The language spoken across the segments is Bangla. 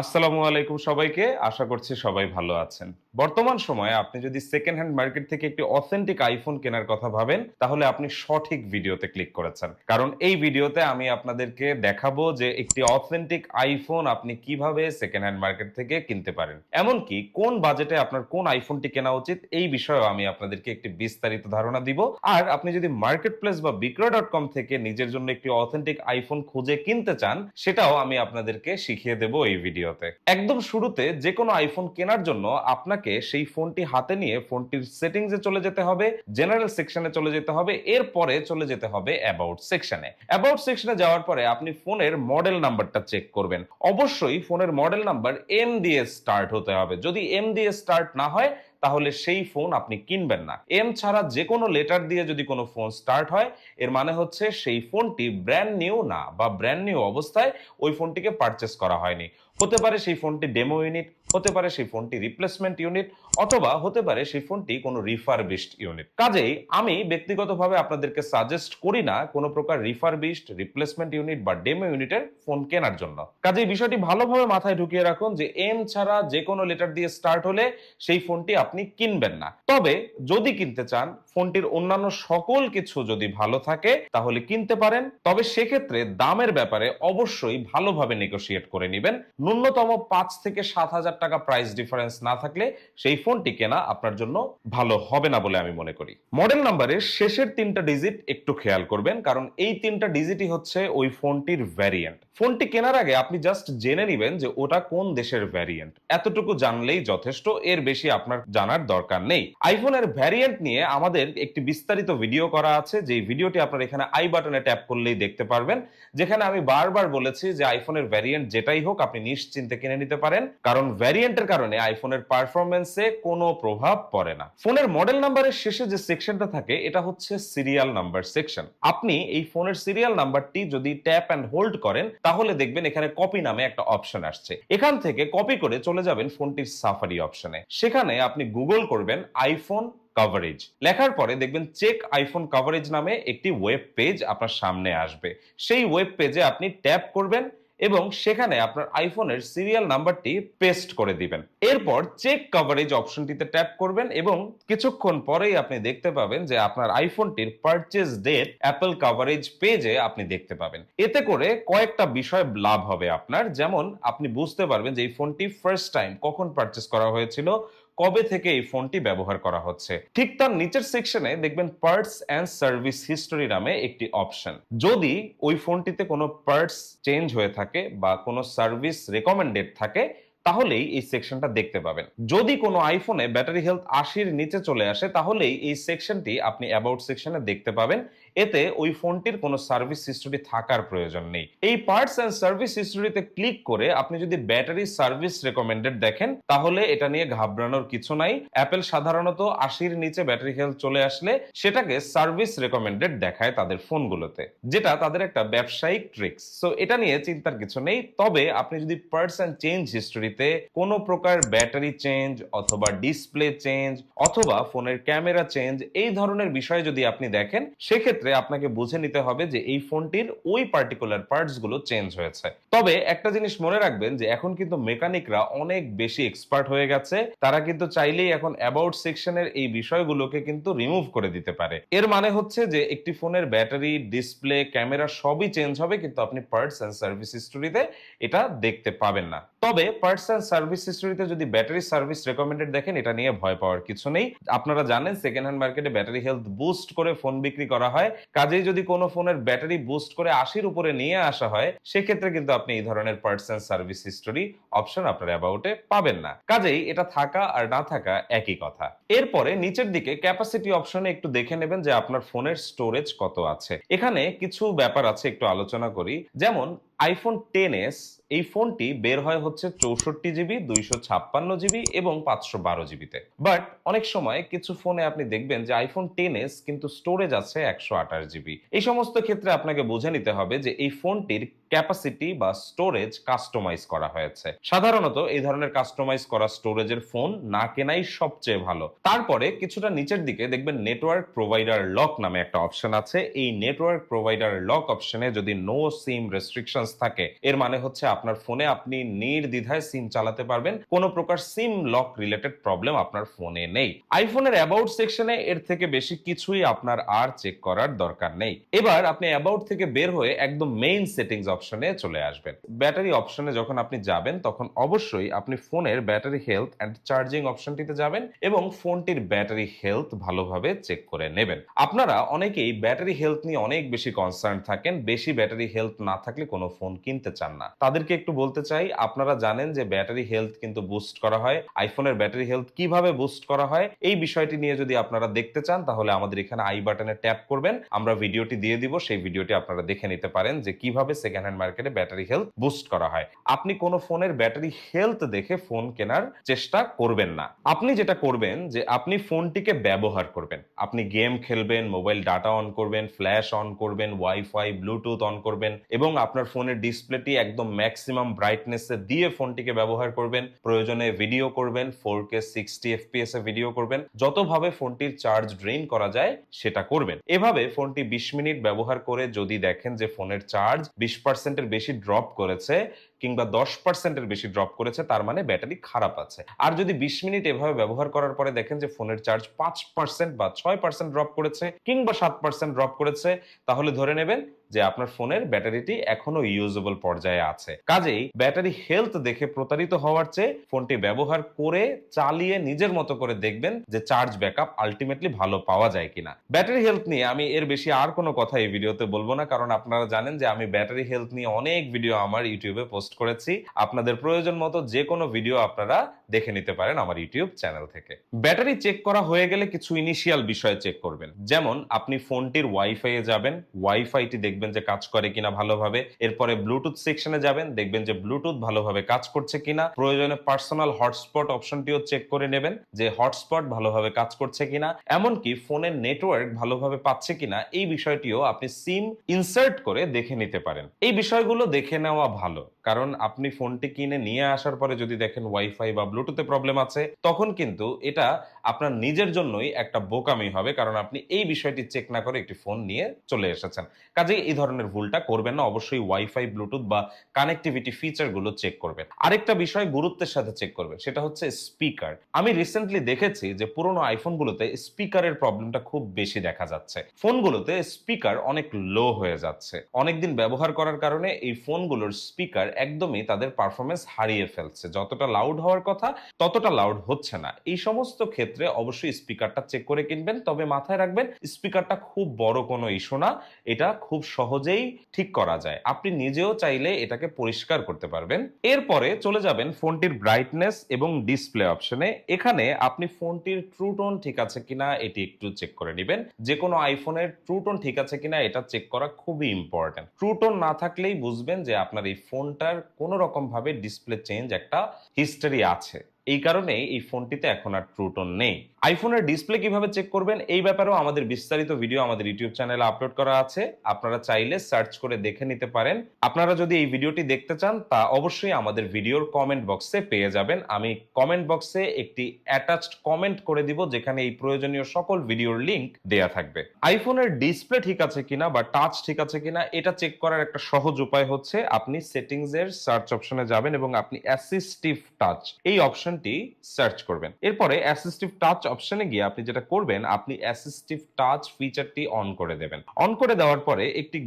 আসসালামু আলাইকুম সবাইকে। আশা করছি সবাই ভালো আছেন। বর্তমান সময়ে আপনি যদি সেকেন্ড হ্যান্ড মার্কেট থেকে একটি অথেন্টিক আইফোন কেনার কথা ভাবেন, তাহলে আপনি সঠিক ভিডিওতে ক্লিক করেছেন। কারণ এই ভিডিওতে আমি আপনাদেরকে দেখাবো যে একটি অথেন্টিক আইফোন আপনি কীভাবে সেকেন্ড হ্যান্ড মার্কেট থেকে কিনতে পারেন। এমনকি কোন বাজেটে আপনার কোন আইফোনটি কেনা উচিত, এই বিষয়েও আমি আপনাদেরকে একটি বিস্তারিত ধারণা দিব। আর আপনি যদি মার্কেট প্লেস বা বিক্রয় ডট কম থেকে নিজের জন্য একটি অথেন্টিক আইফোন খুঁজে কিনতে চান, সেটাও আমি আপনাদেরকে শিখিয়ে দেব এই ভিডিওতে। একদম শুরুতে যে কোনো আইফোন কেনার জন্য আপনাকে সেই ফোনটি হাতে নিয়ে ফোনটির সেটিংসে চলে যেতে হবে জেনারেল সেকশনে চলে যেতে হবে, এরপরে চলে যেতে হবে অ্যাবাউট সেকশনে অ্যাবাউট সেকশনে যাওয়ার পরে আপনি ফোনের মডেল নাম্বারটা চেক করবেন। অবশ্যই ফোনের মডেল নাম্বার এম দিয়ে স্টার্ট হতে হবে। যদি এম দিয়ে স্টার্ট না হয়, তাহলে সেই ফোন আপনি কিনবেন না। এম ছাড়া যে কোনো লেটার দিয়ে যদি কোনো ফোন স্টার্ট হয়, এর মানে হচ্ছে সেই ফোনটি ব্র্যান্ড নিউ না বা ব্র্যান্ড নিউ অবস্থায় ওই ফোনটিকে পারচেস করা হয়নি। হতে পারে সেই ফোনটি ডেমো ইউনিট হতে পারে সেই ফোনটি রিপ্লেসমেন্ট ইউনিট অথবা হতে পারে সেই ফোনটি কোনো রিফারবিশড ইউনিট কাজেই আমি ব্যক্তিগতভাবে আপনাদেরকে সাজেস্ট করি না কোনো প্রকার রিফারবিশড রিপ্লেসমেন্ট ইউনিট বা ডেমো ইউনিটের ফোন কেনার জন্য। কাজেই বিষয়টি ভালোভাবে মাথায় ঢুকিয়ে রাখুন যে এম ছাড়া যে কোনো লেটার দিয়ে স্টার্ট হলে সেই ফোনটি আপনি কিনবেন না। তবে যদি কিনতে চান, ফোনটির অন্যান্য সকল কিছু যদি ভালো থাকে, তাহলে কিনতে পারেন। তবে সেক্ষেত্রে দামের ব্যাপারে অবশ্যই ভালোভাবে নেগোশিয়েট করে নেবেন। ন্যূনতম পাঁচ থেকে সাত হাজার টাকা প্রাইস ডিফারেন্স না থাকলে সেই ফোনটি কেনা আপনার জন্য ভালো হবে না বলে আমি মনে করি। মডেল নাম্বারের শেষের তিনটা ডিজিট একটু খেয়াল করবেন, কারণ এই তিনটা ডিজিটই হচ্ছে ওই ফোনটির ভ্যারিয়েন্ট ফোনটি কেনার আগে আপনি জাস্ট জেনে নেবেন যে ওটা কোন দেশের ভ্যারিয়েন্ট এতটুকু জানলেই যথেষ্ট, এর বেশি আপনার জানার দরকার নেই। আইফোনের ভ্যারিয়েন্ট নিয়ে আমাদের একটি বিস্তারিত ভিডিও করা আছে যে ভিডিওটি আপনার এখানে আই বাটনে ট্যাপ করলেই দেখতে পারবেন, যেখানে আমি বারবার বলেছি যে আইফোনের ভ্যারিয়েন্ট যেটাই হোক আপনি নিশ্চিন্তে কিনে নিতে পারেন, কারণ ভ্যারিয়েন্টের কারণে আইফোনের পারফরমেন্সে কোনো প্রভাব পড়ে না। ফোনের মডেল নাম্বারের শেষে যে সেকশনটা থাকে, এটা হচ্ছে সিরিয়াল নাম্বার সেকশন আপনি এই ফোনের সিরিয়াল নাম্বারটি যদি ট্যাপ অ্যান্ড হোল্ড করেন তাহলে দেখবেন এখানে কপি নামে একটা অপশন আসছে। এখান থেকে কপি করে চলে যাবেন ফোনটির সাফারি অপশনে সেখানে আপনি গুগল করবেন আইফোন কভারেজ লেখার পরে দেখবেন চেক আইফোন কভারেজ নামে একটি ওয়েব পেজ আপনার সামনে আসবে। সেই ওয়েব পেজে আপনি ট্যাপ করবেন এবং সেখানে আপনার আইফোনের সিরিয়াল নাম্বারটি পেস্ট করে দিবেন। এরপর চেক কভারেজ অপশনটিতে ট্যাপ করবেন এবং কিছুক্ষণ পরেই আপনি দেখতে পাবেন যে আপনার আইফোনটির পারচেজ ডেট অ্যাপল কভারেজ পেজে আপনি দেখতে পাবেন। এতে করে কয়েকটা বিষয় লাভ হবে আপনার। যেমন আপনি বুঝতে পারবেন যে এই ফোনটি ফার্স্ট টাইম কখন পারচেস করা হয়েছিল কবে থেকে এই ফোনটি ব্যবহার করা হচ্ছে? ঠিক তার নিচের সেকশনে দেখবেন পার্টস অ্যান্ড সার্ভিস হিস্টোরি নামে একটি অপশন যদি ওই ফোনটিতে কোনো পার্টস চেঞ্জ হয়ে থাকে বা কোনো সার্ভিস রেকমেন্ডেড থাকে, তাহলেই এই সেকশনটা দেখতে পাবেন। যদি কোনো আইফোনে ব্যাটারি হেলথ আশির নিচে চলে আসে, তাহলেই এই সেকশনটি আপনি অ্যাবাউট সেকশনে দেখতে পাবেন। এতে ওই ফোনটির কোনো সার্ভিস হিস্টোরি থাকার প্রয়োজন নেই। এই পার্টস অ্যান্ড সার্ভিস হিস্টোরিতে ক্লিক করে আপনি যদি ব্যাটারি সার্ভিস রেকমেন্ডেড দেখেন, তাহলে এটা নিয়ে ঘাবড়ানোর কিছু নাই। অ্যাপেল সাধারণত আশির নিচে ব্যাটারি হেলথ চলে আসলে সেটাকে সার্ভিস রেকমেন্ডেড দেখায় তাদের ফোনগুলোতে, যেটা তাদের একটা ব্যবসায়িক ট্রিক্স। সো এটা নিয়ে চিন্তার কিছু নেই। তবে আপনি যদি পার্টস অ্যান্ড চেঞ্জ হিস্টোরিতে কোনো প্রকার ব্যাটারি চেঞ্জ অথবা ডিসপ্লে চেঞ্জ অথবা ফোনের ক্যামেরা চেঞ্জ এই ধরনের বিষয় যদি আপনি দেখেন, সেক্ষেত্রে আপনাকে বুঝে নিতে হবে যে এই ফোনটির ওই পার্টিকুলার পার্টসগুলো চেঞ্জ হয়েছে। তবে একটা জিনিস মনে রাখবেন যে এখন কিন্তু মেকানিকরা অনেক বেশি এক্সপার্ট হয়ে গেছে। তারা কিন্তু চাইলেই এখন অ্যাবাউট সেকশনের এই বিষয়গুলোকে কিন্তু রিমুভ করে দিতে পারে। এর মানে হচ্ছে যে একটি ফোনের ব্যাটারি ডিসপ্লে ক্যামেরা সবই চেঞ্জ হবে, কিন্তু আপনি পার্টস অ্যান্ড সার্ভিস হিস্টোরিতে এটা দেখতে পাবেন না। তবে পার্টস অ্যান্ড সার্ভিস হিস্টোরিতে যদি ব্যাটারি সার্ভিস রেকমেন্ডেড দেখেন, এটা নিয়ে ভয় পাওয়ার কিছু নেই। আপনারা জানেন সেকেন্ড হ্যান্ড মার্কেটে ব্যাটারি হেলথ বুস্ট করে ফোন বিক্রি করা হয়। কাজেই যদি কোনো ফোনের ব্যাটারি বুস্ট করে আশির উপরে নিয়ে আসা হয়, সেক্ষেত্রে কিন্তু আপনি এই ধরনের parts and service history, option আপনার অ্যাবাউটে পাবেন না। কাজেই এটা থাকা আর না থাকা একই কথা। এরপরে নিচের দিকে ক্যাপাসিটি অপশনে একটু দেখে নেবেন যে আপনার ফোনের স্টোরেজ কত আছে। এখানে কিছু ব্যাপার আছে, একটু আলোচনা করি। যেমন আইফোন টেন এস এই ফোনটি বের হয় হচ্ছে চৌষট্টি জিবি, দুইশো ছাপ্পান্ন জিবি এবং পাঁচশো বারো জিবিতে। বাট অনেক সময় কিছু ফোনে আপনি দেখবেন যে আইফোন টেন এস কিন্তু স্টোরেজ আছে একশো আঠাশ জিবি। এই সমস্ত ক্ষেত্রে আপনাকে বুঝে নিতে হবে যে এই ফোনটির ক্যাপাসিটি বা স্টোরেজ কাস্টমাইজ করা হয়েছে। সাধারণত এই ধরনের কাস্টমাইজ করা স্টোরেজের ফোন না কেনাই সবচেয়ে ভালো। তারপরে কিছুটা নিচের দিকে দেখবেন নেটওয়ার্ক প্রোভাইডার লক নামে একটা অপশন আছে। এই নেটওয়ার্ক প্রোভাইডার লক অপশনে যদি নো সিম রেস্ট্রিকশনস থাকে, এর মানে হচ্ছে আপনার ফোনে আপনি নির্দ্বিধায় সিম চালাতে পারবেন। কোনো প্রকার সিম লক রিলেটেড প্রবলেম আপনার ফোনে নেই। আইফোনের অ্যাবাউট সেকশনে এর থেকে বেশি কিছুই আপনার আর চেক করার দরকার নেই। এবার আপনি অ্যাবাউট থেকে বের হয়ে একদম মেইন সেটিংস অপশনে চলে আসবেন। ব্যাটারি অপশনে যখন আপনি যাবেন, তখন অবশ্যই আপনি ফোনের ব্যাটারি হেলথ অ্যান্ড চার্জিং অপশনটিতে যাবেন এবং ফোনটির ব্যাটারি হেলথ ভালোভাবে চেক করে নেবেন। আপনারা অনেকেই ব্যাটারি হেলথ নিয়ে অনেক বেশি কনসার্ন থাকেন, বেশি ব্যাটারি হেলথ না থাকলে কোনো ফোন কিনতে চান না। তাদেরকে একটু বলতে চাই, আপনারা জানেন যে ব্যাটারি হেলথ কিন্তু বুস্ট করা হয়। আইফোনের ব্যাটারি হেলথ কীভাবে বুস্ট করা হয়, এই বিষয়টি নিয়ে যদি আপনারা দেখতে চান, তাহলে আমাদের এখানে আই বাটনে ট্যাপ করবেন। আমরা ভিডিওটি দিয়ে দিব, সেই ভিডিওটি আপনারা দেখে নিতে পারেন যে কীভাবে সেকেন্ড হ্যান্ড মার্কেটে ব্যাটারি হেলথ বুস্ট করা হয়। আপনি কোনো ফোনের ব্যাটারি হেলথ দেখে ফোন কেনার চেষ্টা করবেন না। আপনি যেটা করবেন যে, আপনি ফোনটিকে ব্যবহার করবেন। আপনি গেম খেলবেন মোবাইল ডাটা অন করবেন ফ্ল্যাশ অন করবেন ওয়াইফাই ব্লুটুথ অন করবেন এবং আপনার ফোনের ডিসপ্লেটি একদম ম্যাক্সিমাম ব্রাইটনেসে দিয়ে ফোনটিকে ব্যবহার করবেন। প্রয়োজনে ভিডিও করবেন ফোর কে সিক্সটি এফপিএস এ ভিডিও করবেন। যতভাবে ফোনটির চার্জ ড্রেন করা যায়, সেটা করবেন। এভাবে ফোনটি বিশ মিনিট ব্যবহার করে যদি দেখেন যে, ফোনের চার্জ বিশ পার্সেন্টের বেশি ড্রপ করেছে কিংবা দশ পার্সেন্টের বেশি ড্রপ করেছে, তার মানে ব্যাটারি খারাপ আছে। আর যদি বিশ মিনিট এভাবে ব্যবহার করার পরে দেখেন যে ফোনের চার্জ পাঁচ পার্সেন্ট বা ছয় পার্সেন্ট ড্রপ করেছে কিংবা সাত পার্সেন্ট ড্রপ করেছে, তাহলে ধরে নেবেন যে আপনার ফোনের ব্যাটারিটি এখনও ইউজেবল পর্যায়ে আছে। কাজেই ব্যাটারি হেলথ দেখে প্রতারিত হওয়ার চেয়ে ফোনটি ব্যবহার করে চালিয়ে নিজের মতো করে দেখবেন যে চার্জ ব্যাকআপ আলটিমেটলি ভালো পাওয়া যায় কিনা। ব্যাটারি হেলথ নিয়ে আমি এর বেশি আর কোনো কথা এই ভিডিওতে বলব না, কারণ আপনারা জানেন যে আমি ব্যাটারি হেলথ নিয়ে অনেক ভিডিও আমার ইউটিউবে পোস্ট করেছি। আপনাদের প্রয়োজন মতো যে কোনো ভিডিও আপনারা দেখে নিতে পারেন আমার ইউটিউব চ্যানেল থেকে। ব্যাটারি চেক করা হয়ে গেলে কিছু ইনিশিয়াল বিষয় চেক করবেন। যেমন, আপনি ফোনটির ওয়াইফাই এ যাবেন ওয়াইফাইটি দেখবেন যে কাজ করে কিনা ভালোভাবে। এরপরে ব্লুটুথ সেকশনে যাবেন, দেখবেন যে ব্লুটুথ ভালোভাবে কাজ করছে কিনা। প্রয়োজনে পার্সোনাল হটস্পট অপশনটিও চেক করে নেবেন যে হটস্পট ভালোভাবে কাজ করছে কিনা, এমনকি ফোনের নেটওয়ার্ক ভালোভাবে পাচ্ছে কিনা, এই বিষয়টিও আপনি সিম ইনসার্ট করে দেখে নিতে পারেন। এই বিষয়গুলো দেখে নেওয়া ভালো, কারণ আপনি ফোনটি কিনে নিয়ে আসার পরে যদি দেখেন ওয়াইফাই বা ব্লুটুথে প্রবলেম আছে, তখন কিন্তু এটা আপনার নিজের জন্যই একটা বোকামি হবে, কারণ আপনি এই বিষয়টি চেক না করে একটি ফোন নিয়ে চলে এসেছেন। কাজেই এই ধরনের ভুলটা করবেন না। অবশ্যই ওয়াইফাই ব্লুটুথ বা কানেক্টিভিটি ফিচারগুলো চেক করবেন। আরেকটা বিষয় গুরুত্বের সাথে চেক করবেন, সেটা হচ্ছে স্পিকার আমি রিসেন্টলি দেখেছি যে পুরোনো আইফোনগুলোতে স্পিকারের প্রবলেমটা খুব বেশি দেখা যাচ্ছে। ফোনগুলোতে স্পিকার অনেক লো হয়ে যাচ্ছে। অনেকদিন ব্যবহার করার কারণে এই ফোনগুলোর স্পিকার একদমই তাদের পারফরমেন্স হারিয়ে ফেলছে। যতটা লাউড হওয়ার কথা, ততটা লাউড হচ্ছে না। এই সমস্ত ক্ষেত্রে অবশ্যই স্পিকারটা চেক করে কিনবেন। তবে মাথায় রাখবেন স্পিকারটা খুব বড় কোনো ইস্যু না। এটা খুব সহজেই ঠিক করা যায়। আপনি নিজেও চাইলে এটাকে পরিষ্কার করতে পারবেন। এরপরে চলে যাবেন ফোনটির ব্রাইটনেস এবং ডিসপ্লে অপশনে এখানে আপনি ফোনটির ট্রুটোন ঠিক আছে কিনা এটি একটু চেক করে নেবেন। যে কোনো আইফোনের ট্রুটোন ঠিক আছে কিনা এটা চেক করা খুবই ইম্পর্টেন্ট ট্রুটোন না থাকলেই বুঝবেন যে আপনার এই ফোনটার কোনো রকম ভাবে ডিসপ্লে চেঞ্জ একটা হিস্টোরি আছে। এই কারণে এই ফোনটিতে এখন আর ট্রুটোন নেই। আইফোনের ডিসপ্লে কীভাবে চেক করবেন, এই ব্যাপারেও আমাদের বিস্তারিত ভিডিও আমাদের ইউটিউব চ্যানেলে আপলোড করা আছে। আপনারা চাইলে সার্চ করে দেখে নিতে পারেন। আপনারা যদি এই ভিডিওটি দেখতে চান, তা অবশ্যই আমাদের ভিডিওর কমেন্ট বক্সে পেয়ে যাবেন। আমি কমেন্ট বক্সে একটি অ্যাটাচড কমেন্ট করে দিব, যেখানে এই প্রয়োজনীয় সকল ভিডিওর লিংক দেয়া থাকবে। আইফোনের ডিসপ্লে ঠিক আছে কিনা বা টাচ ঠিক আছে কিনা, এটা চেক করার একটা সহজ উপায় হচ্ছে আপনি সেটিংস এর সার্চ অপশনে যাবেন এবং আপনি অ্যাসিস্টিভ টাচ এই অপশনটি সার্চ করবেন। এরপরে অ্যাসিস্টিভ টাচ অপশনে গিয়ে আপনি যেটা করবেন, আপনি অ্যাসিস্টিভ টাচ ফিচারটি অন করে দেবেন। অন করে দেওয়ার পরে একটি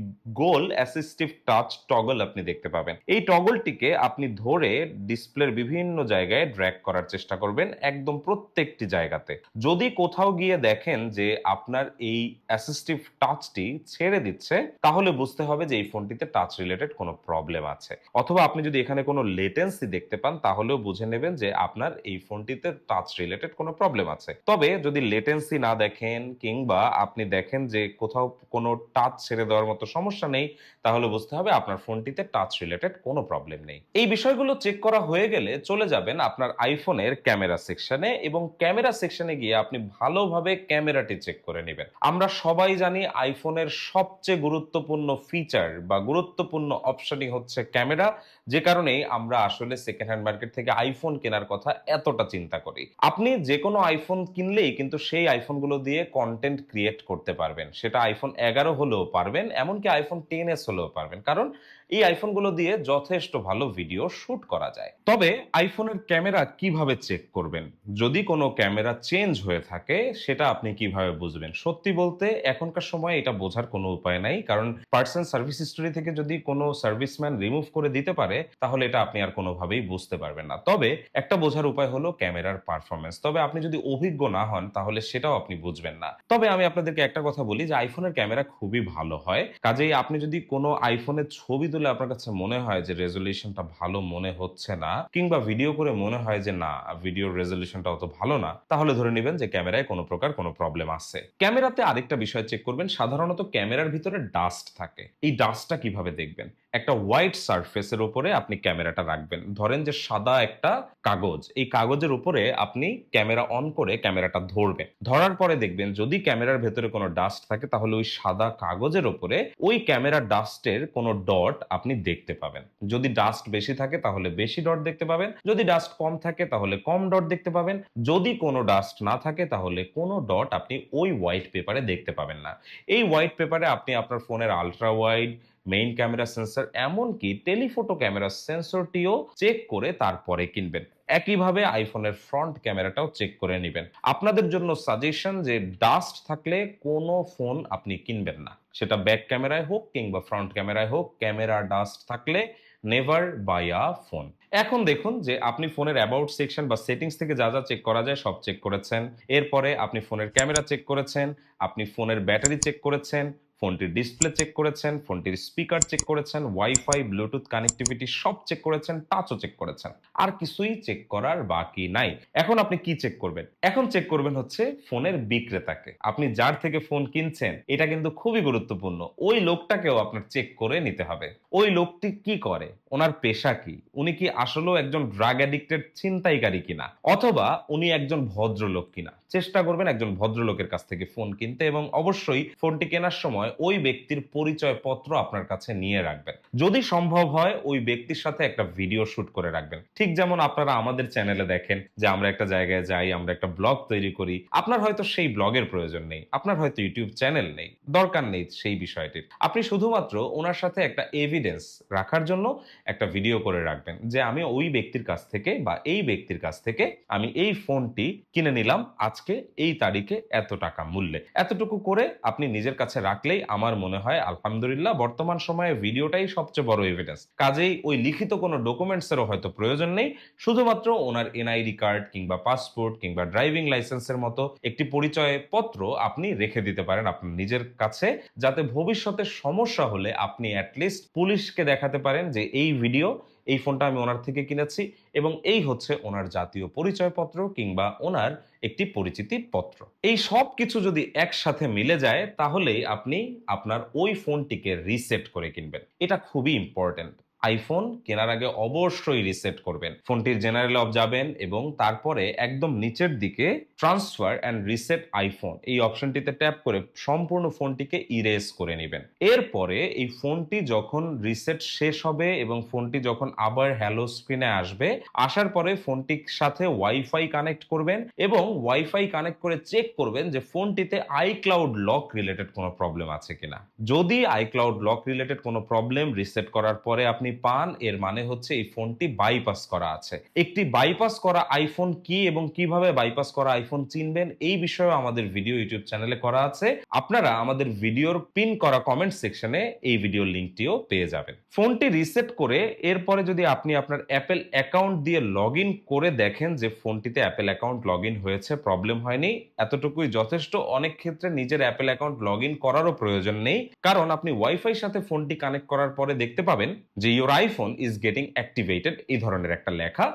গোল অ্যাসিস্টিভ টাচ টগল আপনি দেখতে পাবেন। এই টগলটিকে আপনি ধরে ডিসপ্লের বিভিন্ন জায়গায় ড্র্যাগ করার চেষ্টা করবেন একদম প্রত্যেকটি জায়গাতে। যদি কোথাও গিয়ে দেখেন যে আপনার এই অ্যাসিস্টিভ টাচটি ছেড়ে দিচ্ছে, তাহলে বুঝতে হবে যে এই ফোনটিতে টাচ রিলেটেড কোনো প্রবলেম আছে। অথবা আপনি যদি এখানে কোনো লেটেন্সি দেখতে পান, তাহলেও বুঝে নেবেন যে আপনার এই ফোনটিতে টাচ রিলেটেড কোনো প্রবলেম আছে। তবে যদি লেটেন্সি না দেখেন কিংবা আপনি দেখেন যে কোথাও কোনো টাচ ছেড়ে দেওয়ার মতো সমস্যা নেই, তাহলে বুঝতে হবে আপনার ফোনটিতে টাচ রিলেটেড কোনো প্রবলেম নেই। এই বিষয়গুলো চেক করা হয়ে গেলে চলে যাবেন আপনার আইফোনের ক্যামেরা সেকশনে এবং ক্যামেরা সেকশনে গিয়ে আপনি ভালোভাবে ক্যামেরাটি চেক করে নেবেন। আমরা সবাই জানি আইফোনের সবচেয়ে গুরুত্বপূর্ণ ফিচার বা গুরুত্বপূর্ণ অপশনই হচ্ছে ক্যামেরা যে কারণেই আমরা আসলে সেকেন্ড হ্যান্ড মার্কেট থেকে আইফোন কেনার কথা এতটা চিন্তা করি। আপনি যে কোনো আইফোন কিনলেই কিন্তু সেই আইফোনগুলো দিয়ে কন্টেন্ট ক্রিয়েট করতে পারবেন। সেটা আইফোন এগারো হলেও পারবেন, এমনকি আইফোন টেন এস হলেও পারবেন। কারণ এই আইফোনগুলো দিয়ে যথেষ্ট ভালো ভিডিও শুট করা যায়। তবে আইফোনের ক্যামেরা কীভাবে চেক করবেন? যদি কোনো ক্যামেরা চেঞ্জ হয়ে থাকে, সেটা আপনি কীভাবে বুঝবেন? সত্যি বলতে, এখনকার সময় এটা বোঝার কোনো উপায় নাই, কারণ পার্সন সার্ভিস হিস্টোরি থেকে যদি কোনো সার্ভিসম্যান রিমুভ করে দিতে পারে, তাহলে এটা আপনি আর কোনোভাবেই বুঝতে পারবেন না। তবে একটা বোঝার উপায় হলো ক্যামেরার পারফরমেন্স তবে আপনি যদি অভিজ্ঞ না হন, তাহলে সেটাও আপনি বুঝবেন না। তবে আমি আপনাদেরকে একটা কথা বলি যে আইফোনের ক্যামেরা খুবই ভালো হয়। কাজেই আপনি যদি কোনো আইফোনের ছবি তুলে আপনার কাছে মনে হয় যে রেজলিউশনটা ভালো মনে হচ্ছে না? কিংবা ভিডিও করে মনে হয় যে না ভিডিওর রেজলিউশনটা অত ভালো না, তাহলে ধরে নেবেন যে ক্যামেরায় কোনো প্রকার কোনো প্রবলেম আছে। ক্যামেরাতে আরেকটা বিষয় চেক করবেন, সাধারণত ক্যামেরার ভিতরে ডাস্ট থাকে। এই ডাস্টটা কীভাবে দেখবেন? একটা হোয়াইট সারফেসের উপরে আপনি ক্যামেরাটা রাখবেন। ধরেন যে সাদা একটা কাগজ, এই কাগজের উপরে আপনি ক্যামেরা অন করে ক্যামেরাটা ধরবেন। ধরার পরে দেখবেন যদি ক্যামেরার ভেতরে কোনো ডাস্ট থাকে, তাহলে ওই সাদা কাগজের উপরে ওই ক্যামেরা ডাস্টের কোনো ডট আপনি দেখতে পাবেন। যদি ডাস্ট বেশি থাকে, তাহলে বেশি ডট দেখতে পাবেন। যদি ডাস্ট কম থাকে, তাহলে কম ডট দেখতে পাবেন। যদি কোনো ডাস্ট না থাকে, তাহলে কোনো ডট আপনি ওই হোয়াইট পেপারে দেখতে পাবেন না। এই হোয়াইট পেপারে আপনি আপনার ফোনের ultra wide main camera sensor এমনকি টেলিফোটো ক্যামেরা সেন্সরটিও চেক করে তারপরে কিনবেন। একইভাবে আইফোনের ফ্রন্ট ক্যামেরাটাও চেক করে নেবেন। আপনাদের জন্য সাজেশন যে ডাস্ট থাকলে কোনো ফোন আপনি কিনবেন না। সেটা ব্যাক ক্যামেরায় হোক কিংবা ফ্রন্ট ক্যামেরায় হোক ক্যামেরা ডাস্ট থাকলে নেভার বাই আ ফোন এখন দেখুন যে আপনি ফোনের অ্যাবাউট সেকশন বা সেটিংস থেকে যা যা চেক করা যায় সব চেক করেছেন। এরপরে আপনি ফোনের ক্যামেরা চেক করেছেন, আপনি ফোনের ব্যাটারি চেক করেছেন ফোনটির ডিসপ্লে চেক করেছেন, ফোনটির স্পিকার চেক করেছেন, ওয়াইফাই, ব্লুটুথ কানেক্টিভিটি সব চেক করেছেন, টাচও চেক করেছেন। আর কিছুই চেক করার বাকি নাই। এখন আপনি কি চেক করবেন? এখন চেক করবেন হচ্ছে ফোনের বিক্রেতাকে। আপনি যার থেকে ফোন কিনছেন, এটা কিন্তু খুবই গুরুত্বপূর্ণ। ওই লোকটাকেও আপনার চেক করে নিতে হবে। ওই লোকটি কি করে? ওনার পেশা কি? উনি কি আসলেও একজন ড্রাগ অ্যাডিক্টেড ছিনতাইকারী কিনা? অথবা উনি একজন ভদ্রলোক কিনা? চেষ্টা করবেন একজন ভদ্রলোকের কাছ থেকে ফোন কিনতে এবং অবশ্যই ফোনটি কেনার সময় ওই ব্যক্তির পরিচয় পত্র আপনার কাছে নিয়ে রাখবেন। যদি সম্ভব হয়, ওই ব্যক্তির সাথে একটা ভিডিও শুট করে রাখবেন। ঠিক যেমন আপনারা আমাদের চ্যানেলে দেখেন যে আমরা একটা জায়গায় যাই, আমরা একটা ব্লগ তৈরি করি। আপনার হয়তো সেই ব্লগের প্রয়োজন নেই, আপনার হয়তো ইউটিউব চ্যানেল নেই, দরকার নেই সেই বিষয়টির। আপনি শুধুমাত্র ওনার সাথে একটা এভিডেন্স রাখার জন্য একটা ভিডিও করে রাখবেন যে আমি ওই ব্যক্তির কাছ থেকে বা এই ব্যক্তির কাছ থেকে আমি এই ফোনটি কিনে নিলাম আজকে এই তারিখে এত টাকা মূল্যে। এতটুকু করে আপনি নিজের কাছে রাখলেই আমার মনে হয় আলহামদুলিল্লাহ বর্তমান সময়ে ভিডিওটাই সবচেয়ে বড় এভিডেন্স কাজেই ওই লিখিত কোনো ডকুমেন্টসেরও হয়তো প্রয়োজন নেই। শুধুমাত্র ওনার এনআইডি কার্ড কিংবা পাসপোর্ট কিংবা ড্রাইভিং লাইসেন্সের মতো একটি পরিচয় পত্র আপনি রেখে দিতে পারেন আপনার নিজের কাছে, যাতে ভবিষ্যতে সমস্যা হলে আপনি অ্যাটলিস্ট পুলিশকে দেখাতে পারেন যে এই ভিডিও এই ফোনটা আমি ওনার থেকে কিনেছি এবং এই হচ্ছে ওনার জাতীয় পরিচয়পত্র কিংবা ওনার একটি পরিচিতি পত্র। এই সব কিছু যদি একসাথে মিলে যায়, তাহলেই আপনি আপনার ওই ফোনটিকে রিসেট করে কিনবেন। এটা খুবই ইম্পর্টেন্ট আইফোন কেনার আগে অবশ্যই রিসেট করবেন। ফোনটির জেনারেল অফ যাবেন এবং তারপরে একদম নিচের দিকে ট্রান্সফার অ্যান্ড রিসেট আইফোন এই অপশনটিতে ট্যাপ করে সম্পূর্ণ ফোনটিকে ইরেজ করে নেবেন। এরপরে এই ফোনটি যখন রিসেট শেষ হবে এবং ফোনটি যখন আবার হ্যালো স্ক্রিনে আসবে, আসার পরে ফোনটির সাথে ওয়াইফাই কানেক্ট করবেন এবং ওয়াইফাই কানেক্ট করে চেক করবেন যে ফোনটিতে আইক্লাউড লক রিলেটেড কোনো প্রবলেম আছে কিনা। যদি আইক্লাউড লক রিলেটেড কোনো প্রবলেম রিসেট করার পরে আপনি পান, এর মানে হচ্ছে এই ফোনটি বাইপাস করা আছে। একটি বাইপাস করা আইফোন কি এবং কীভাবে বাইপাস করা আইফোন চিনবেন, এই বিষয়ে আমাদের ভিডিও ইউটিউব চ্যানেলে করা আছে। আপনারা আমাদের ভিডিওর পিন করা কমেন্ট সেকশনে এই ভিডিওর লিঙ্কটিও পেয়ে যাবেন। ফোনটি রিসেট করে এরপরে যদি আপনি আপনার অ্যাপেল অ্যাকাউন্ট দিয়ে লগ করে দেখেন যে ফোনটিতে অ্যাপেল অ্যাকাউন্ট লগ হয়েছে প্রবলেম হয়নি, এতটুকুই যথেষ্ট। অনেক ক্ষেত্রে নিজের অ্যাপেল অ্যাকাউন্ট লগ ইন করারও প্রয়োজন নেই। কারণ আপনি ওয়াইফাই সাথে ফোনটি কানেক্ট করার পরে দেখতে পাবেন যে your iPhone is getting activated এই ধরনের একটা লেখা।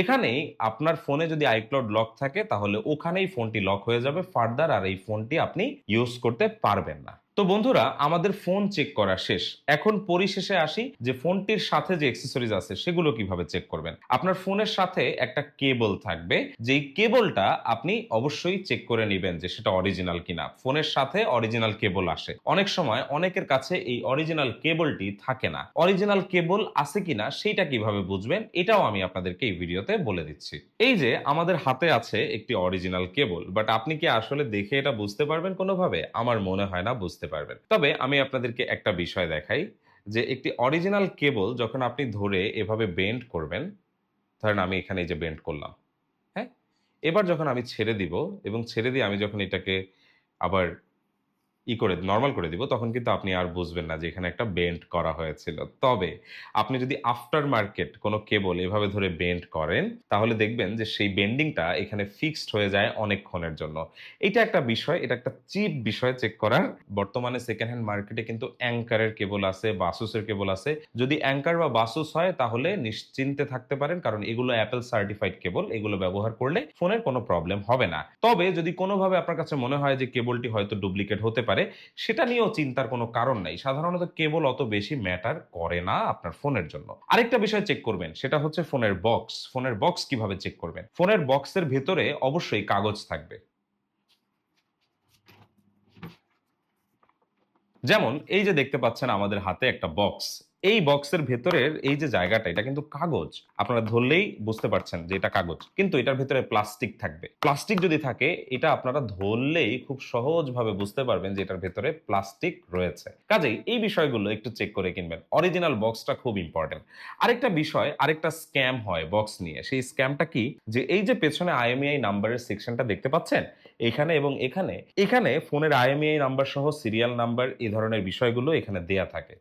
এখানেই আপনার ফোনে যদি আইক্লাউড লক থাকে, তাহলে ওখানেই ফোনটি লক হয়ে যাবে। ফার্দার আর এই ফোনটি আপনি ইউজ করতে পারবেন না। তো বন্ধুরা, আমাদের ফোন চেক করা শেষ। এখন পরিশেষে আসি যে ফোনটির সাথে যে অ্যাক্সেসরিজ আছে, সেগুলো কীভাবে চেক করবেন। আপনার ফোনের সাথে একটা কেবল থাকবে, যেই কেবলটা আপনি অবশ্যই চেক করে নেবেন যে সেটা অরিজিনাল কিনা। ফোনের সাথে অরিজিনাল কেবল আসে। অনেক সময় অনেকের কাছে এই অরিজিনাল কেবলটি থাকে না। অরিজিনাল কেবল আছে কিনা সেটা কীভাবে বুঝবেন, এটাও আমি আপনাদেরকে এই ভিডিওতে বলে দিচ্ছি। এই যে আমাদের হাতে আছে একটি অরিজিনাল কেবল বাট আপনি কি আসলে দেখে এটা বুঝতে পারবেন কোনোভাবে? আমার মনে হয় না বুঝতে পারবেন। তবে আমি আপনাদেরকে একটা বিষয় দেখাই যে একটি অরিজিনাল কেবল যখন আপনি ধরে এভাবে বেন্ড করবেন, ধরেন আমি এখানে এই যে বেন্ড করলাম হ্যাঁ? এবার যখন আমি ছেড়ে দিব এবং ছেড়ে দিয়ে আমি যখন এটাকে আবার ই করে নর্মাল করে দিব, তখন কিন্তু আপনি আর বুঝবেন না যে এখানে একটা বেন্ড করা হয়েছিল। তবে আপনি যদি আফটার মার্কেট কোনো কেবল এভাবে ধরে বেন্ড করেন, তাহলে দেখবেন যে সেই বেন্ডিংটা এখানে ফিক্সড হয়ে যায় অনেকক্ষণের জন্য। এটা একটা বিষয়, এটা একটা চিপ বিষয় চেক করার। বর্তমানে সেকেন্ড হ্যান্ড মার্কেটে কিন্তু অ্যাঙ্কারের কেবল আছে, বাসুসের কেবল আছে। যদি অ্যাঙ্কার বা বাসুস হয়, তাহলে নিশ্চিন্তে থাকতে পারেন, কারণ এগুলো অ্যাপেল সার্টিফাইড কেবল এগুলো ব্যবহার করলে ফোনের কোনো প্রবলেম হবে না। তবে যদি কোনোভাবে আপনার কাছে মনে হয় যে কেবলটি হয়তো ডুপ্লিকেট হতে পারে সেটা নিয়েও চিন্তার কোনো কারণ নাই। সাধারণত কেবল অত বেশি ম্যাটার করে না আপনার ফোনের জন্য। আরেকটা বিষয় চেক করবেন, সেটা হচ্ছে ফোনের বক্স ফোনের বক্স কীভাবে চেক করবেন? ফোনের বক্সের ভেতরে অবশ্যই কাগজ থাকবে। যেমন, এই যে দেখতে পাচ্ছেন আমাদের হাতে একটা বক্স এই বক্সের ভেতরের এই যে জায়গাটা, এটা কিন্তু কাগজ। আপনারা ধরলেই বুঝতে পারছেন যে এটা কাগজ। কিন্তু এটার ভেতরে প্লাস্টিক থাকবে। প্লাস্টিক যদি থাকে, এটা আপনারা ধরলেই খুব সহজভাবে বুঝতে পারবেন যে এটার ভেতরে প্লাস্টিক রয়েছে। কাজেই এই বিষয়গুলো একটু চেক করে কিনবেন। অরিজিনাল বক্সটা খুব ইম্পর্টেন্ট আরেকটা বিষয়, আরেকটা স্ক্যাম হয় বক্স নিয়ে। সেই স্ক্যামটা কি? যে এই যে পেছনে আইএমইআই নাম্বারের সেকশনটা দেখতে পাচ্ছেন? এখানে এবং এখানে। এখানে ফোনের আইএমইআই নাম্বার সহ সিরিয়াল নাম্বার এই ধরনের বিষয়গুলো এখানে দেয়া থাকে।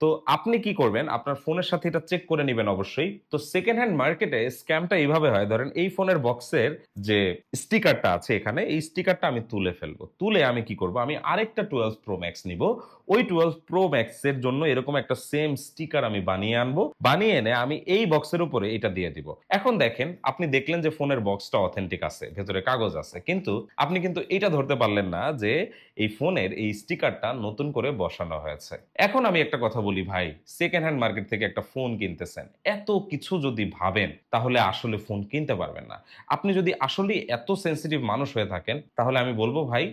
তো আপনি কি করবেন? আপনার ফোনের সাথে এটা চেক করে নেবেন অবশ্যই। তো সেকেন্ড হ্যান্ড মার্কেটে স্ক্যামটা এইভাবে হয়, ধরেন এই ফোনের বক্সের যে স্টিকারটা আছে এখানে, এই স্টিকারটা আমি তুলে ফেলব। তুলে আমি কি করব? আমি আরেকটা টুয়েলভ প্রো ম্যাক্স নিব। ওই টুয়েলভ প্রো ম্যাক্সের জন্য এরকম একটা সেম স্টিকার আমি বানিয়ে আনব। বানিয়ে এনে আমি এই বক্সের উপরে এটা দিয়ে দিব। এখন দেখেন, আপনি দেখলেন যে ফোনের বক্সটা অথেন্টিক আছে, ভেতরে কাগজ আছে, কিন্তু আপনি কিন্তু এটা ধরতে পারলেন না যে এই ফোনের এই স্টিকারটা নতুন করে বসানো হয়েছে। এখন আমি একটা কথা বলি ভাই সেকেন্ড হ্যান্ড মার্কেট থেকে একটা ফোন কিনতেছেন, এত কিছু যদি ভাবেন, তাহলে আসলে ফোন কিনতে পারবেন না। আপনি যদি আসলে এত সেন্সিটিভ মানুষ হয়ে থাকেন, তাহলে আমি বলব ভাই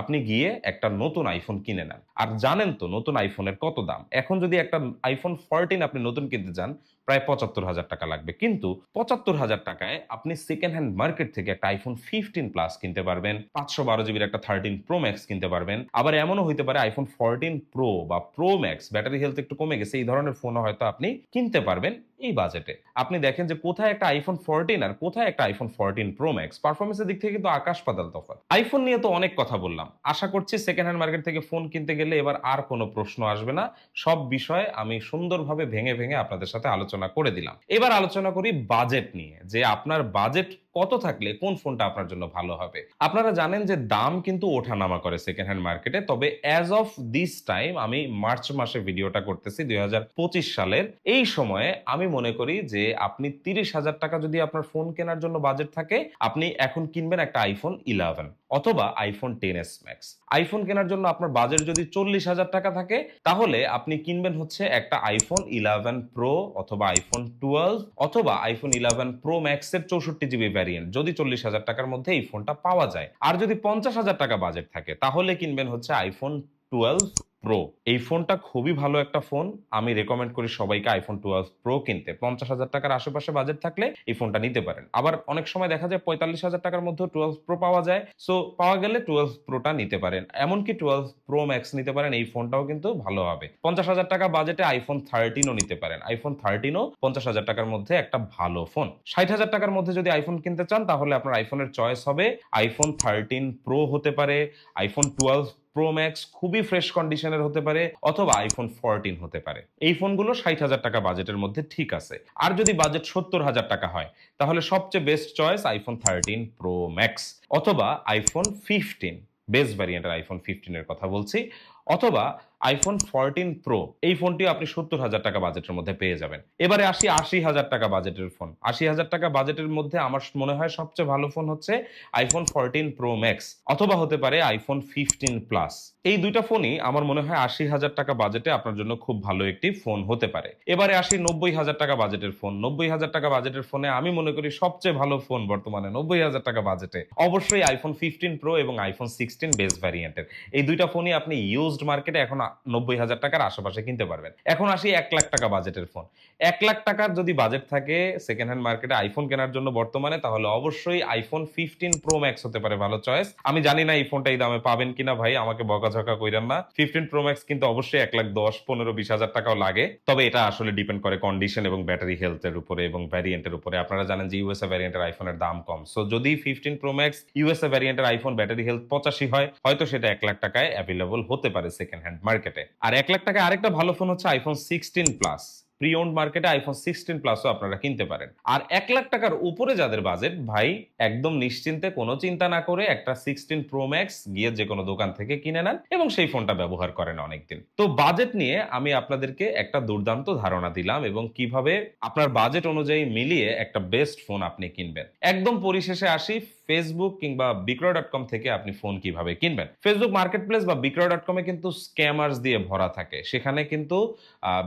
আপনি গিয়ে একটা নতুন আইফোন কিনে নেন। আর জানেন তো নতুন আইফোনের কত দাম। এখন যদি একটা আইফোন ফোরটিন আপনি নতুন কিনতে যান, প্রায় পঁচাত্তর হাজার টাকা লাগবে। কিন্তু পঁচাত্তর হাজার টাকায় আপনি সেকেন্ড হ্যান্ড মার্কেট থেকে একটা আইফোন ফিফটিন প্লাস কিনতে পারবেন, পাঁচশো বারো জিবির একটা থার্টিন প্রো ম্যাক্স কিনতে পারবেন। আবার এমনও হইতে পারে আইফোন ফোরটিন প্রো বা প্রো ম্যাক্স ব্যাটারি হেলথ একটু কমে গেছে, এই ধরনের ফোনও হয়তো আপনি কিনতে পারবেন। এই বাজেটে আপনি দেখেন যে কোথায় একটা আইফোন ফোরটিন আর কোথায় একটা আইফোন ফোরটিন প্রো ম্যাক্স পারফরমেন্সের দিক থেকে কিন্তু আকাশ পাতাল তফাৎ। আইফোন নিয়ে তো অনেক কথা বললাম। আশা করছি সেকেন্ড হ্যান্ড মার্কেট থেকে ফোন কিনতে গেলে এবার আর কোনো প্রশ্ন আসবে না। সব বিষয়ে আমি সুন্দরভাবে ভেঙে ভেঙে আপনাদের সাথে আলোচনা করে দিলাম। এবার আলোচনা করি বাজেট নিয়ে, যে আপনার বাজেট কত থাকলে কোন ফোনটা আপনার জন্য ভালো হবে? আপনারা জানেন যে দাম কিন্তু ওঠানামা করে সেকেন্ড হ্যান্ড মার্কেটে তবে অ্যাজ অফ দিস টাইম আমি মার্চ মাসে ভিডিওটা করতেছি দুই হাজার পঁচিশ সালের। এই সময়ে আমি মনে করি যে আপনি তিরিশ হাজার টাকা যদি আপনার ফোন কেনার জন্য বাজেট থাকে, আপনি এখন কিনবেন একটা আইফোন ইলেভেন অথবা iPhone ten S max iPhone কেনার জন্য আপনার বাজেট যদি চল্লিশ হাজার টাকা থাকে, তাহলে আপনি কিনবেন হচ্ছে একটা আইফোন ইলেভেন প্রো অথবা আইফোন টুয়েলভ অথবা আইফোন ইলেভেন প্রো ম্যাক্স এর চৌষট্টি জিবি ভ্যারিয়েন্ট যদি চল্লিশ হাজার টাকার মধ্যে এই ফোনটা পাওয়া যায়। আর যদি পঞ্চাশ হাজার টাকা বাজেট থাকে, তাহলে কিনবেন হচ্ছে আইফোন টুয়েলভ প্রো এই ফোনটা খুবই ভালো একটা ফোন। আমি রেকমেন্ড করি সবাইকে আইফোন টুয়েলভ প্রো কিনতে। পঞ্চাশ হাজার টাকার আশেপাশে বাজেট থাকলে এই ফোনটা নিতে পারেন। আবার অনেক সময় দেখা যায় পঁয়তাল্লিশ হাজার টাকার মধ্যে টুয়েলভ প্রো পাওয়া যায়। সো পাওয়া গেলে টুয়েলভ প্রোটা নিতে পারেন। এমনকি টুয়েলভ প্রো ম্যাক্স নিতে পারেন। এই ফোনটাও কিন্তু ভালো হবে। পঞ্চাশ হাজার টাকা বাজেটে আইফোন থার্টিনও নিতে পারেন। আইফোন থার্টিনও পঞ্চাশ হাজার টাকার মধ্যে একটা ভালো ফোন। ষাট হাজার টাকার মধ্যে যদি আইফোন কিনতে চান, তাহলে আপনার আইফোনের চয়েস হবে। আইফোন থার্টিন প্রো হতে পারে। আইফোন টুয়েলভ প্রো ম্যাক্স খুবই ফ্রেশ কন্ডিশনের হতে পারে অথবা আইফোন ফোরটিন হতে পারে। এই ফোনগুলো ষাট হাজার টাকা বাজেটের মধ্যে ঠিক আছে। আর যদি বাজেট সত্তর হাজার টাকা হয়, তাহলে সবচেয়ে best choice iPhone thirteen pro max অথবা আইফোন ফিফটিন বেস্ট ভ্যারিয়েন্টের আইফোন ফিফটিনের কথা বলছি। অথবা আইফোন ফোরটিন প্রো এই ফোনটি আপনি সত্তর হাজার টাকা বাজেটের মধ্যে পেয়ে যাবেন। এবারে আসি আশি হাজার টাকা বাজেটের ফোন আশি হাজার টাকা বাজেটের মধ্যে আমার মনে হয় সবচেয়ে ভালো ফোন হচ্ছে আইফোন ফোরটিন প্রো ম্যাক্স অথবা হতে পারে আইফোন ফিফটিন প্লাস এই দুইটা ফোনই আমার মনে হয় আশি হাজার টাকা বাজেটে আপনার জন্য খুব ভালো একটি ফোন হতে পারে। এবারে আসি নব্বই হাজার টাকা বাজেটের ফোন নব্বই হাজার টাকা বাজেটের ফোনে আমি মনে করি সবচেয়ে ভালো ফোন বর্তমানে নব্বই হাজার টাকা বাজেটে অবশ্যই আইফোন ফিফটিন প্রো এবং আইফোন সিক্সটিন বেস ভ্যারিয়েন্টের এই দুইটা ফোনই আপনি ইউজড মার্কেটে এখন নব্বই হাজার টাকার আশেপাশে কিনতে পারবেন। এখন আসি এক লাখ টাকা বাজেটের ফোন। এক লাখ টাকার যদি বাজেট থাকে সেকেন্ড হ্যান্ড মার্কেটে আইফোন কেনার জন্য বর্তমানে, তাহলে অবশ্যই আইফোন ফিফটিন প্রো ম্যাক্স হতে পারে ভালো চয়েস আমি জানি না এই ফোনটা এই দামে পাবেন কিনা ভাই, আমাকে বকাঝকা কইরেন না। ফিফটিন প্রো ম্যাক্স কিন্তু অবশ্যই এক লাখ দশ, পনেরো, বিশ হাজার টাকাও লাগে। তবে এটা আসলে ডিপেন্ড করে কন্ডিশন এবং ব্যাটারি হেলথের উপরে এবং ভ্যারিয়েন্টের উপরে। আপনারা জানেন যে ইউএসএ ভ্যারিয়েন্টের আইফোনের দাম কম। সো যদি ফিফটিন প্রো ম্যাক্স ইউএসএ ভ্যারিয়েন্টের আইফোন ব্যাটারি হেলথ পঁচাশি হয়, হয়তো সেটা এক লাখ টাকায় অ্যাভেলেবল হতে পারে সেকেন্ড হ্যান্ড মার্কেটে আর এক লাখ টাকায় আরেকটা ভালো ফোন হচ্ছে iPhone sixteen plus pre owned মার্কেটে আইফোন সিক্সটিন প্লাসও আপনারা কিনতে পারেন। আর এক লাখ টাকার উপরে যাদের বাজেট ভাই, একদম নিশ্চিন্তে কোনো চিন্তা না করে একটা সিক্সটিন প্রো ম্যাক্স গিয়ে যে কোনো দোকান থেকে কিনে নেন এবং সেই ফোনটা ব্যবহার করেন অনেকদিন। তো বাজেট নিয়ে আমি আপনাদেরকে একটা দুর্দান্ত ধারণা দিলাম এবং কীভাবে আপনার বাজেট অনুযায়ী মিলিয়ে একটা বেস্ট ফোন আপনি কিনবেন। একদম পরিশেষে আসি ফেসবুক কিংবা বিক্রয় ডট কম থেকে আপনি ফোন কীভাবে কিনবেন? ফেসবুক মার্কেট প্লেস বা বিক্রয় ডট কমে কিন্তু স্ক্যামার্স দিয়ে ভরা থাকে। সেখানে কিন্তু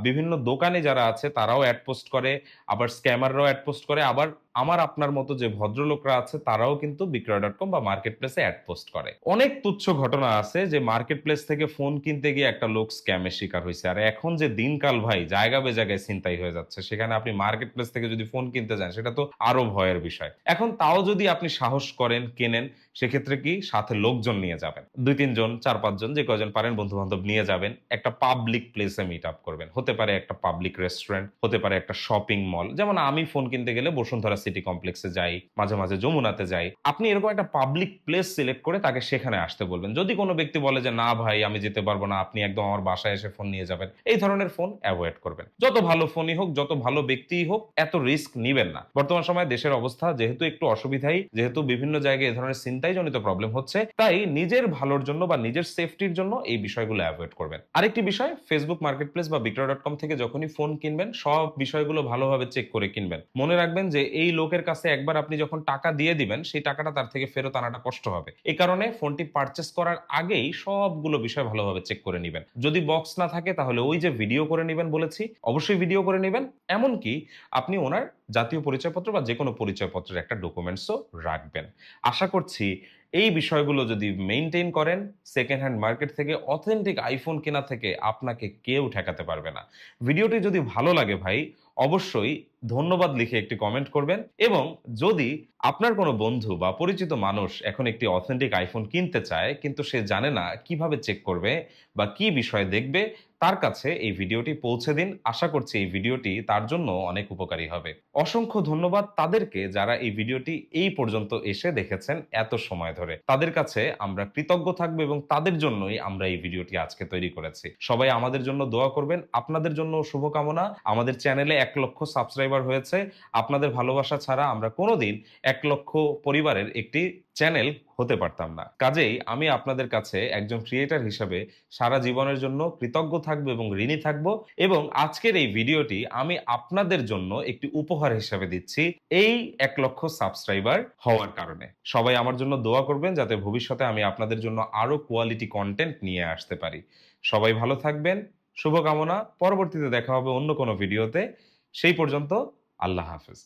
বিভিন্ন দোকানে যারা আছে তারাও অ্যাড পোস্ট করে, আবার স্ক্যামাররাও অ্যাড পোস্ট করে, আবার আমার আপনার মতো যে ভদ্রলোকরা আছে, তারাও কিন্তু বিক্রয় ডট কম বা মার্কেট প্লেসে অ্যাড পোস্ট করে। অনেক তুচ্ছ ঘটনা আছে যে মার্কেট প্লেস থেকে ফোন কিনতে গিয়ে একটা লোক স্ক্যামের শিকার হয়েছে। আর এখন যে দিনকাল ভাই, জায়গা বে জায়গায় চিন্তাই হয়ে যাচ্ছে, সেখানে আপনি মার্কেট প্লেস থেকে যদি ফোন কিনতে যান, সেটা তো আরও ভয়ের বিষয়। এখন তাও যদি আপনি সাহস করেন, কেনেন সেক্ষেত্রে কি সাথে লোকজন নিয়ে যাবেন। দুই তিনজন চার পাঁচজন যে কয়জন পারেন বন্ধু বান্ধব নিয়ে যাবেন। একটা পাবলিক প্লেসে মিট আপ করবেন। হতে পারে একটা পাবলিক রেস্টুরেন্ট হতে পারে একটা শপিং মল যেমন আমি ফোন কিনতে গেলে বসুন্ধরা সিটি কমপ্লেক্সে যাই, মাঝে মাঝে যমুনাতে যাই। আপনি এরকম একটা পাবলিক প্লেস সিলেক্ট করে তাকে সেখানে আসতে বলবেন। যদি কোনো ব্যক্তি বলে যে, না ভাই, আমি যেতে পারব না। আপনি একদম আমার বাসায় এসে ফোন নিয়ে যাবেন। এই ধরনের ফোন অ্যাভয়েড করবেন। যত ভালো ফোনই হোক, যত ভালো ব্যক্তিই হোক, এত রিস্ক নিবেন না। বর্তমান সময়ে দেশের অবস্থা যেহেতু একটু অসুবিধাই, যেহেতু বিভিন্ন জায়গায় এ ধরনের চিন্তাই জনিত প্রবলেম হচ্ছে। তাই নিজের ভালোর জন্য বা নিজের সেফটির জন্য এই বিষয়গুলো অ্যাভয়েড করবেন। আরেকটি বিষয় ফেসবুক মার্কেট প্লেস বা বিক্রয় ডট কম থেকে যখনই ফোন কিনবেন, সব বিষয়গুলো ভালোভাবে চেক করে কিনবেন। মনে রাখবেন যে এই লোকের কাছে একবার আপনি যখন টাকা দিয়ে দিবেন, সেই টাকাটা তার থেকে ফেরত আনাটা কষ্ট হবে। এই কারণে ফোনটি পারচেস করার আগেই সবগুলো বিষয় ভালোভাবে চেক করে নেবেন। যদি বক্স না থাকে, তাহলে ওই যে ভিডিও করে নেবেন বলেছি, অবশ্যই ভিডিও করে নেবেন। এমনকি আপনি ওনার জাতীয় পরিচয়পত্র বা যে কোনো পরিচয়পত্রের একটা ডকুমেন্টসও রাখবেন। আশা করছি এই বিষয়গুলো যদি মেনটেন করেন সেকেন্ড হ্যান্ড মার্কেট থেকে অথেন্টিক আইফোন কেনা থেকে আপনাকে কেউ ঠেকাতে পারবে না। ভিডিওটি যদি ভালো লাগে ভাই, অবশ্যই ধন্যবাদ লিখে একটি কমেন্ট করবেন এবং যদি আপনার কোনো বন্ধু বা পরিচিত মানুষ এখন একটি অথেন্টিক আইফোন কিনতে চায়, কিন্তু সে জানে না কীভাবে চেক করবে বা কি বিষয় দেখবে তার কাছে এই ভিডিওটি পৌঁছে দিন। আশা করছি এই ভিডিওটি তার জন্য অনেক উপকারী হবে। অসংখ্য ধন্যবাদ তাদেরকে যারা এই ভিডিওটি এই পর্যন্ত এসে দেখেছেন এত সময় ধরে। তাদের কাছে আমরা কৃতজ্ঞ থাকব এবং তাদের জন্যই আমরা এই ভিডিওটি আজকে তৈরি করেছি। সবাই আমাদের জন্য দোয়া করবেন। আপনাদের জন্য শুভকামনা। আমাদের চ্যানেলে এক লক্ষ সাবস্ক্রাইবার হয়েছে। আপনাদের ভালোবাসা ছাড়া আমরা কোনোদিন এক লক্ষ পরিবারের একটি চ্যানেল হতে পারতাম না। কাজেই আমি আপনাদের কাছে একজন ক্রিয়েটার হিসাবে সারা জীবনের জন্য কৃতজ্ঞ থাকব এবং ঋণী থাকব এবং আজকের এই ভিডিওটি আমি আপনাদের জন্য একটি উপহার হিসাবে দিচ্ছি এই এক লক্ষ সাবস্ক্রাইবার হওয়ার কারণে। সবাই আমার জন্য দোয়া করবেন যাতে ভবিষ্যতে আমি আপনাদের জন্য আরও কোয়ালিটি কন্টেন্ট নিয়ে আসতে পারি। সবাই ভালো থাকবেন, শুভকামনা, পরবর্তীতে দেখা হবে অন্য কোনো ভিডিওতে। সেই পর্যন্ত আল্লাহ হাফেজ।